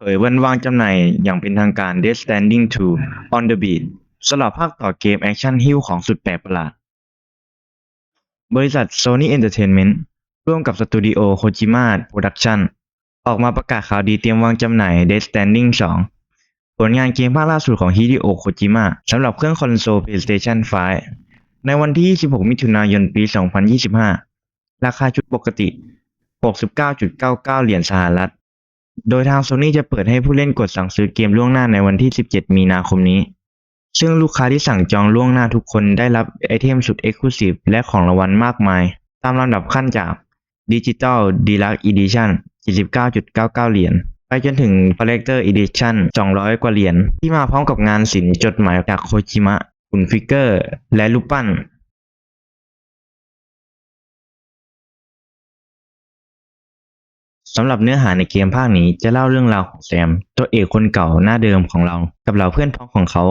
เผยวันวางจำหน่ายอย่างเป็นทางการ Death Stranding 2 On the Beat สำหรับภาคต่อเกมแอคชั่นฮิ้วของสุดแปลกประหลาด บริษัท Sony Entertainment ร่วมกับสตูดิโอ Kojima Production ออกมาประกาศข่าวดีเตรียมวางจำหน่าย Death Stranding 2 ผลงานเกมภาคล่าสุดของ Hideo Kojima สำหรับเครื่องคอนโซล PlayStation 5 ในวันที่ 26 มิถุนายน ปี 2025 ราคาชุดปกติ 69.99 เหรียญสหรัฐ โดยทาง Sony จะเปิดให้ผู้เล่นกดสั่งซื้อเกมล่วงหน้าในวันที่ 17 มีนาคมนี้ ซึ่งลูกค้าที่สั่งจองล่วงหน้าทุกคนได้รับไอเทมสุด Exclusive และของรางวัลมากมาย ตามลำดับขั้นจาก Digital Deluxe Edition 49.99 เหรียญไปจนถึง Collector Edition 200 กว่าเหรียญที่มาพร้อมกับงานศิลป์จดหมายจากโคจิมะหุ่นฟิกเกอร์ และรูปปั้น สำหรับเนื้อหาในเกมภาคนี้จะเล่าเรื่องราวของแซม ตัวเอกคนเก่าหน้าเดิมของเรา กับเหล่าเพื่อนพ้องของเขา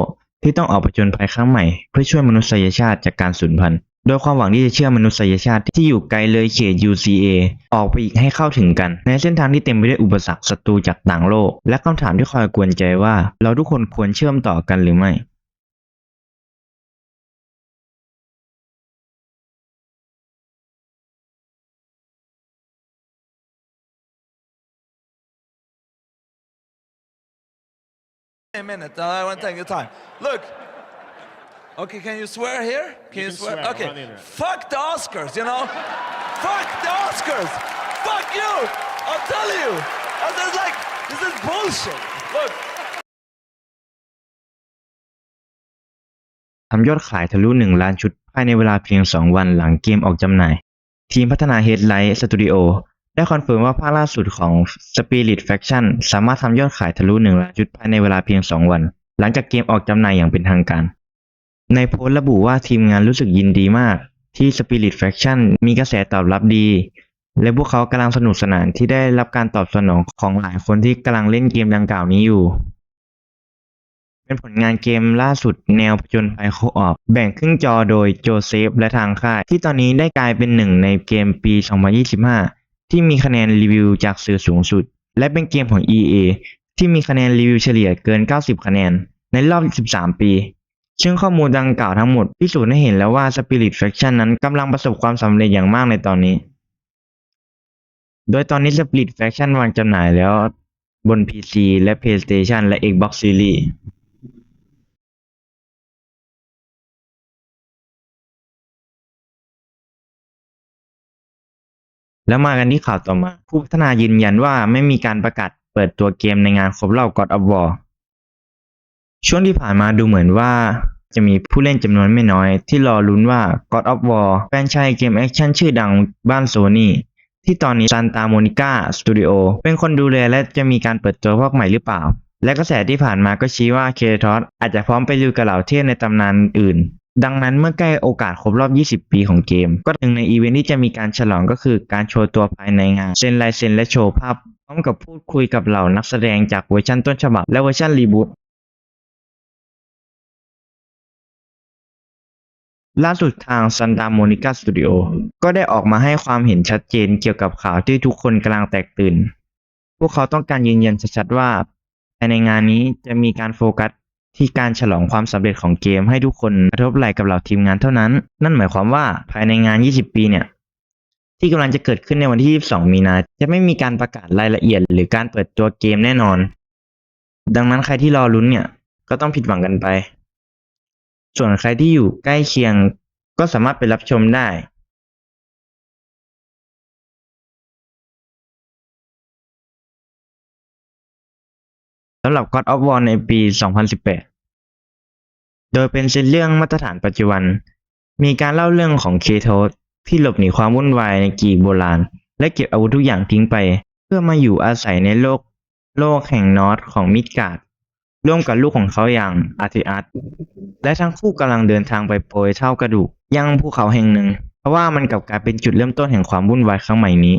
ที่ต้องออกผจญภัยครั้งใหม่ เพื่อช่วยมนุษยชาติจากการสูญพันธุ์โดยความหวังที่จะเชื่อมนุษยชาติที่อยู่ไกลเลยเขต UCA ออกไปอีกให้เข้าถึงกัน ในเส้นทางที่เต็มไปด้วยอุปสรรคศัตรูจากต่างโลก และคำถามที่คอยกวนใจว่า เราทุกคนควรเชื่อมต่อกันหรือไม่ a minute. I want to take your time. Look. Okay, can you swear here? Can you, can swear? swear, Okay. run in there. Fuck the Oscars, you know? Fuck the Oscars! Fuck you! I'll tell you! I was like, this is bullshit. Look. ทำยอดขายทะลุ 1 ล้านชุดภายในเวลาเพียง 2 วันหลังเกมออกจำหน่าย ทีมพัฒนา Headlight Studio ได้คอนเฟิร์มว่าภาคล่าสุดของ Spirit Faction สามารถทำยอดขายทะลุ1ล้านชุดภายในเวลาเพียง 2 วัน หลังจากเกมออกจำหน่ายอย่างเป็นทางการ ในโพสต์ระบุว่าทีมงานรู้สึกยินดีมาก ที่ Spirit Faction มีกระแสตอบรับดี และพวกเขากำลังสนุกสนานที่ได้รับการตอบสนองของหลายคนที่กำลังเล่นเกมดังกล่าวนี้อยู่ เป็นผลงานเกมล่าสุดแนวผจญภัยโคออปแบ่งครึ่งจอโดยโจเซฟและทางค่ายที่ตอนนี้ได้กลายเป็นหนึ่งในเกมปี 2025 ที่มีคะแนนรีวิวจากสื่อสูงสุด และเป็นเกมของ EA ที่มีคะแนนรีวิวเฉลี่ยเกิน 90 คะแนน ในรอบ 13 ปี ซึ่งข้อมูลดังกล่าวทั้งหมดพิสูจน์ให้เห็นแล้วว่า Spirit Faction นั้นกำลังประสบความสำเร็จอย่างมากในตอนนี้ โดยตอนนี้ Spirit Faction วางจำหน่ายแล้วบน PC และ PlayStation และ Xbox Series แล้วมากันที่ข่าวต่อมา ผู้พัฒนายืนยันว่าไม่มีการประกาศเปิดตัวเกมในงานครบรอบ God of War ช่วงที่ผ่านมาดูเหมือนว่าจะมีผู้เล่นจำนวนไม่น้อย ที่รอลุ้นว่า God of War แฟนชส์เกมแอคชั่นชื่อดังบ้านโซนี่ที่ตอนนี้ Santa Monica Studio เป็นคนดูแลและจะมีการเปิดตัวภาคใหม่หรือเปล่า และกระแสที่ผ่านมาก็ชี้ว่าเคทอสอาจจะพร้อมไปลุยกับเหล่าเทพในตำนานอื่น ดังนั้นเมื่อใกล้โอกาสครบรอบ 20 ปีของเกม ก็หนึ่งในอีเวนท์ที่จะมีการฉลองก็คือการโชว์ตัวภายในงานเซ็นลายเซ็นและโชว์ภาพ พร้อมกับพูดคุยกับเหล่านักแสดงจากเวอร์ชันต้นฉบับและเวอร์ชันรีบูตล่าสุดทาง Santa Monica Studio ก็ได้ออกมาให้ความเห็นชัดเจนเกี่ยวกับข่าวที่ทุกคนกำลังแตกตื่น พวกเขาต้องการยืนยันชัดๆว่าภายในงานนี้จะมีการโฟกัส ที่การฉลองความสำเร็จของเกมให้ทุกคนกระทบไหลกับเหล่าทีมงานเท่านั้น นั่นหมายความว่าภายในงาน 20 ปีเนี่ย ที่กำลังจะเกิดขึ้นในวันที่ 22 มีนา จะไม่มีการประกาศรายละเอียด หรือการเปิดตัวเกมแน่นอน ดังนั้นใครที่รอลุ้นเนี่ย ก็ต้องผิดหวังกันไป ส่วนใครที่อยู่ใกล้เคียงก็สามารถไปรับชมได้ำหรับ God of War ในปี 2018 โดยเป็นเส้นเรื่องมาตรฐานปัจจุบัน มีการเล่าเรื่องของเคโทสที่หลบหนีความวุ่นวายในกีโบราณ และเก็บอาวุธทุกอย่างทิ้งไป เพื่อมาอยู่อาศัยในโลก โลกแห่งนอร์ทของมิดการ์ดร่วมกับลูกของเขาอย่างอาร์ติอัสและทั้งคู่กำลังเดินทางไปโปรยเท่ากระดูกยังภูเขาแห่งหนึ่ง เพราะว่ามันกลับกลายเป็นจุดเริ่มต้นแห่งความวุ่นวายครั้งใหม่นี้